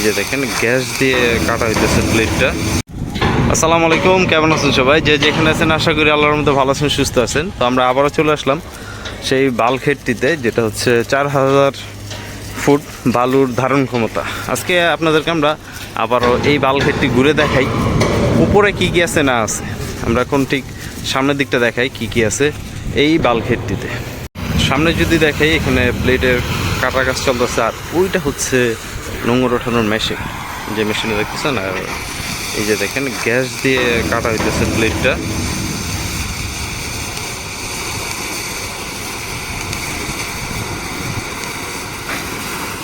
এই যে দেখেন, গ্যাস দিয়ে কাটা হইতেছে প্লেটটা আসসালামু আলাইকুম, কেমন আছেন সবাই? যে যেখানে আছেন, আশা করি আল্লাহর মধ্যে ভালো আছেন, সুস্থ আছেন। তো আমরা আবারও চলে আসলাম সেই বালখেটটিতে যেটা হচ্ছে চার হাজার ফুট বালুর ধারণ ক্ষমতা। আজকে আপনাদেরকে আমরা আবারও এই বালখেটটি ঘুরে দেখাই, উপরে কি কি আছে না আছে। আমরা এখন ঠিক সামনের দিকটা দেখাই কি কি আছে এই বালখেটটিতে সামনে যদি দেখাই, এখানে প্লেটের কাটা কাজ চলতেছে। আর ওইটা হচ্ছে নোংর ওঠানোর মেশিন যে মেশিনে দেখতেছেন, আর এই যে দেখেন, গ্যাস দিয়ে কাটা হইতেছে প্লেটটা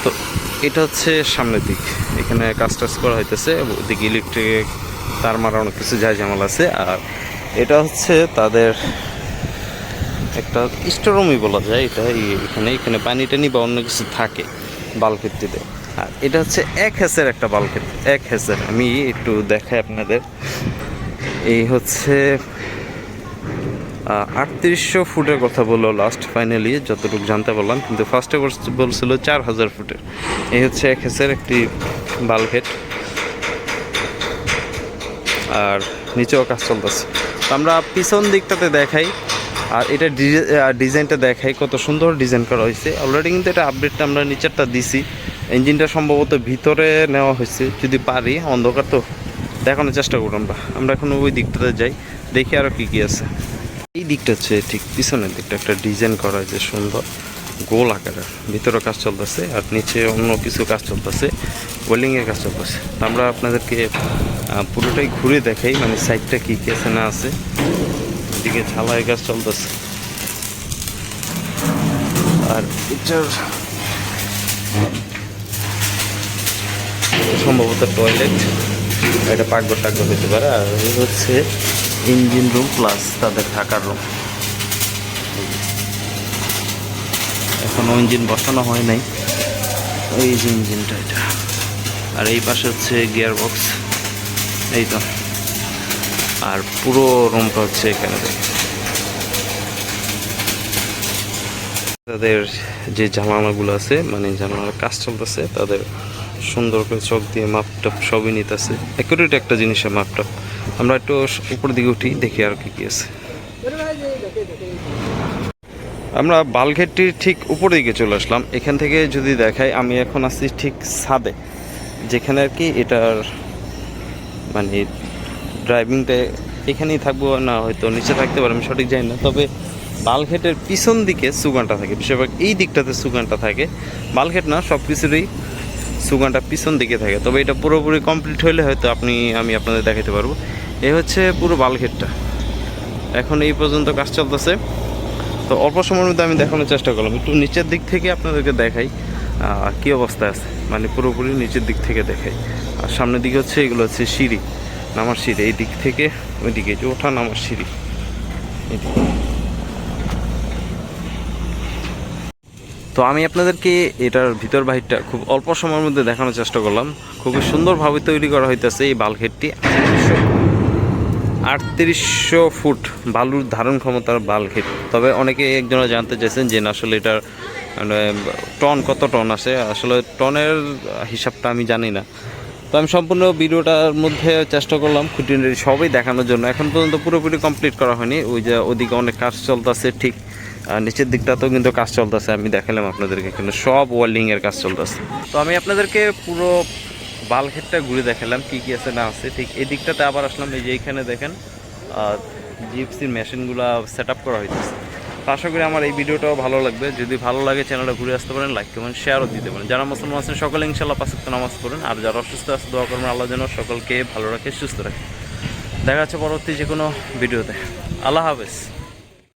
তো এটা হচ্ছে সামনের দিক। এখানে কাজ টাজ করা হইতেছে, ওদিকে ইলেকট্রিক তার মারা অনেক কিছু যায় জামাল আছে, আর এটা হচ্ছে তাদের একটা স্টোরুমই বলা যায় এটা এখানে এখানে পানি টানি বা অন্য কিছু থাকে বালক্ষেত্রিতে আর এটা হচ্ছে এক হেসের একটা বালক্ষেত্র এক হেসের। আমি একটু দেখাই আপনাদের। এই হচ্ছে আটত্রিশশো ফুটের কথা বলল লাস্ট ফাইনালি যতটুকু জানতে পারলাম। কিন্তু ফার্স্টে বলছিল চার হাজার ফুটের। এই হচ্ছে এক হেসের একটি বালক্ষেট আর নিচেও কাজ চলতেছে। আমরা পিছন দিকটাতে দেখাই। আর এটা ডিজাইনটা দেখাই কত সুন্দর ডিজাইন করা হয়েছে। অলরেডি কিন্তু এটা আপডেটটা আমরা নিচেরটা দিছি। ইঞ্জিনটা সম্ভবত ভিতরে নেওয়া হয়েছে। যদি পারি, অন্ধকার তো, দেখানোর চেষ্টা করব আমরা। আমরা এখন ওই দিকটাতে যাই, দেখি আরও কী কী আছে। এই দিকটা হচ্ছে ঠিক পিছনের দিকটা, একটা ডিজাইন করা হয়েছে সুন্দর গোল আকারের। ভিতরে কাজ চলতেছে আর নিচে অন্য কিছু কাজ চলতেছে ওয়েল্ডিংয়ের কাজ চলতেছে। আমরা আপনাদেরকে পুরোটাই ঘুরে দেখাই মানে সাইডটা কী কী আছে না আছে। এদিকে ঝালাই কাজ চলতেছে। আর এটার সম্ভবত টয়লেট এটা পাকঘর টাকঘর হতে পারে। আর হচ্ছে ইঞ্জিন রুম প্লাস তাদের থাকার রুম এখনও ইঞ্জিন বসানো হয় নাই। এই যে ইঞ্জিনটা এটা। আর এই পাশে হচ্ছে গিয়ার বক্স এই তো। আর পুরো রুমটা হচ্ছে এখানে। তাদের যে জানালাগুলো আছে মানে জানালার কাজ চলতেছে, তাদের সুন্দর করে চোখ দিয়ে মাপটাপ সবই নিতেছে। অ্যাকুরেট একটা জিনিসের মাপটাপ। আমরা একটু উপর দিকে উঠি, দেখি আর কি কি আছে। আমরা বালঘেটটির ঠিক উপর দিকে চলে আসলাম। এখান থেকে যদি দেখাই, আমি এখন আছি ঠিক সাদে যেখানে আর কি এটার মানে ড্রাইভিংটা এখানেই থাকব না হয়তো নিচে থাকতে পারে, আমি সঠিক জানি না। তবে বালঘেটের পিছন দিকে সুগানটা থাকে। বেশিরভাগ এই দিকটাতে সুগানটা থাকে। বালঘেট না সব কিছুরই সুগানটা পিছন দিকে থাকে। তবে এটা পুরোপুরি কমপ্লিট হলে হয়তো আপনি, আমি আপনাদের দেখাতে পারব। এ হচ্ছে পুরো বালঘেটটা এখন এই পর্যন্ত কাজ চলতেছে। তো অল্প সময়ের মধ্যে আমি দেখানোর চেষ্টা করলাম। একটু নিচের দিক থেকে আপনাদেরকে দেখাই কি অবস্থা আছে। মানে পুরোপুরি নিচের দিক থেকে দেখাই। আর সামনের দিকে হচ্ছে, এগুলো হচ্ছে সিঁড়ি, নামার সিঁড়ি। এই দিক থেকে ওই দিকে ওঠা, নামার সিঁড়ি। তো আমি আপনাদেরকে এটার ভিতর বাহিরটা খুব অল্প সময়ের মধ্যে দেখানোর চেষ্টা করলাম। খুবই সুন্দরভাবে তৈরি করা হইতেছে এই বালঘেটটি আটত্রিশশো ফুট বালুর ধারণ ক্ষমতার বালঘেট তবে অনেকে একজনে জানতে চাইছেন যে না, আসলে এটার মানে টন কত টন আছে? আসলে টনের হিসাবটা আমি জানি না। তো আমি সম্পূর্ণ ভিডিওটার মধ্যে চেষ্টা করলাম খুঁটিনাটি সবই দেখানোর জন্য। এখন পর্যন্ত পুরোপুরি কমপ্লিট করা হয়নি। ওই যে ওদিকে অনেক কাজ চলতেছে ঠিক। আর নিচের দিকটাতেও কিন্তু কাজ চলতেছে, আমি দেখালাম আপনাদেরকে কিন্তু সব ওয়েল্ডিংয়ের কাজ চলতেছে। তো আমি আপনাদেরকে পুরো বালঘেটটা ঘুরে দেখালাম, কি কি আছে না আছে। ঠিক এই দিকটাতে আবার আসলাম, এই যে এইখানে দেখেন জিপসির মেশিনগুলো সেট আপ করা তো আশা করি আমার এই ভিডিওটাও ভালো লাগবে। যদি ভালো লাগে চ্যানেলটা ঘুরে আসতে পারেন লাইক কমেন্ট শেয়ারও দিতে পারেন। যারা মুসলমান আছেন, সকলে ইনশাল্লাহ ওয়াক্ত নামাজ পড়েন। আর যারা অসুস্থ আছে, দোয়া করবেন, আল্লাহ যেন সকলকে ভালো রাখে, সুস্থ রাখে। দেখা যাচ্ছে পরবর্তী যে কোনো ভিডিওতে। আল্লাহ হাফেজ।